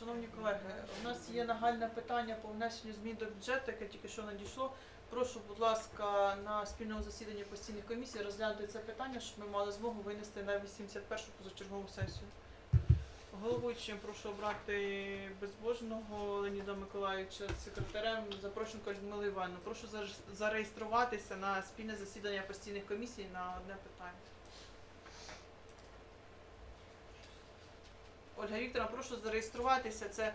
Шановні колеги, у нас є нагальне питання по внесенню змін до бюджету, яке тільки що надійшло. Прошу, будь ласка, на спільному засіданні постійних комісій розглянути це питання, щоб ми мали змогу винести на 81-шу позачергову сесію. Головуючим прошу обрати безбожного Леоніда Миколаївича секретарем Запрошенко Людмилу Івановну. Прошу зареєструватися на спільне засідання постійних комісій на одне питання. Ольга Вікторовна, прошу зареєструватися. Це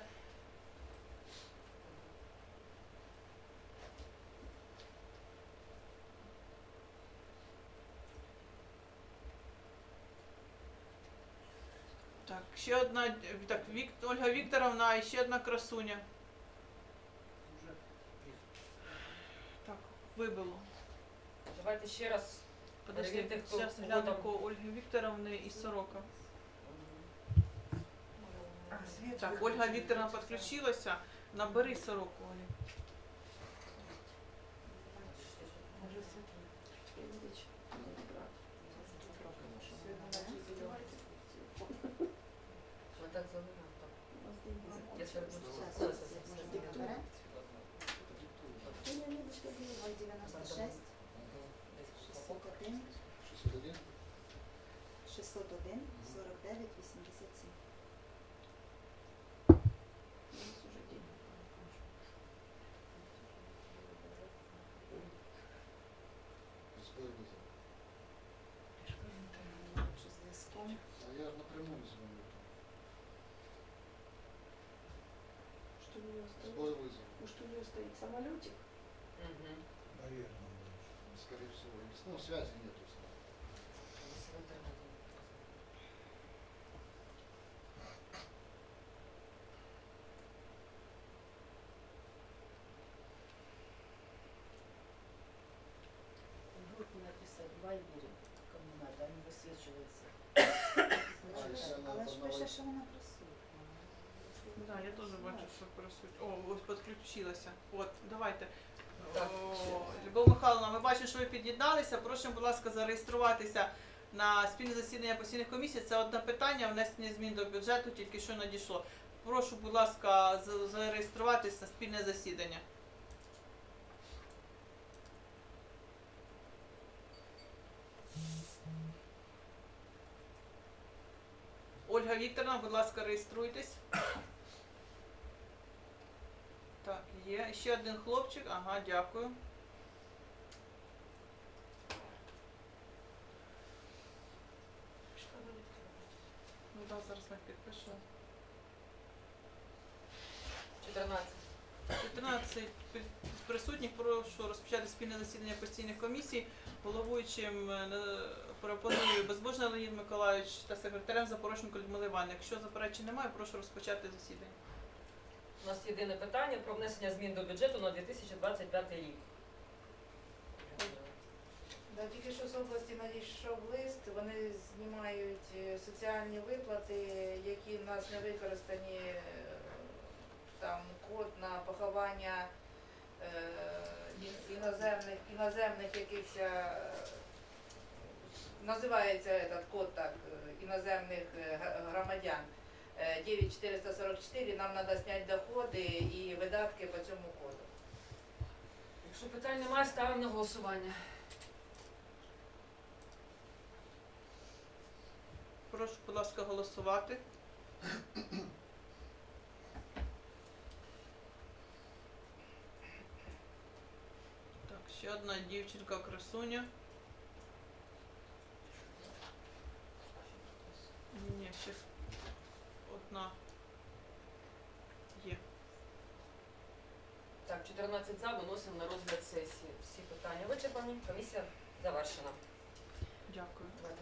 так, ще одна так, Вік, Ольга Вікторовна і ще одна красуня. Так, вибило. Давайте ще раз. Подожди, зараз гляну там. Ольги Вікторовни і Сорока. Так, Ольга Вікторовна підключилася. Набери Сороку, Олі. Ви так завели, так. Я це Что у нее стоит? Сбой вызова. Может, у нее стоит самолетик? Мгм. Наверное. Скорее всего. Ну, связи нету. Десь в інтернеті. Группу написать в Вайбере, кому надо, они высвечиваются. Аліса на Але ж пише, одного- що вона присутня. Да, я теж бачу, що присутня. О, ось підключилася. От, давайте. Так, О. Любов Михайловна, ми бачимо, що ви під'єдналися. Просимо, будь ласка, зареєструватися на спільне засідання постійних комісій. Це одне питання, внесення змін до бюджету тільки що надійшло. Прошу, будь ласка, за- зареєструватися на спільне засідання. Ольга Вікторовна, будь ласка, реєструйтесь. Так, є. Ще один хлопчик. Ага, дякую. Ну так, зараз ми підпишемо. 14. 14 присутніх прошу розпочати спільне засідання постійних комісій. Головуючим е, пропоную Безбожний Леонід Миколайович та секретарем Запороженко Людмила Іванівна. Якщо заперечень немає, прошу розпочати засідання. У нас єдине питання про внесення змін до бюджету на 2025 рік. Да, тільки що з області надійшов лист, вони знімають е, соціальні виплати, які в нас не використані, е, там код на поховання е, іноземних, іноземних якихось, е, називається этот код так, іноземних громадян. Е, 9444, нам треба зняти доходи і видатки по цьому коду. Якщо питань немає, ставимо на голосування. Прошу, будь ласка, голосувати. Так, ще одна дівчинка красуня. Ні, ні, ще одна є. Так, 14 за, виносимо на розгляд сесії. Всі питання вичерпані, комісія завершена. Дякую. Давайте.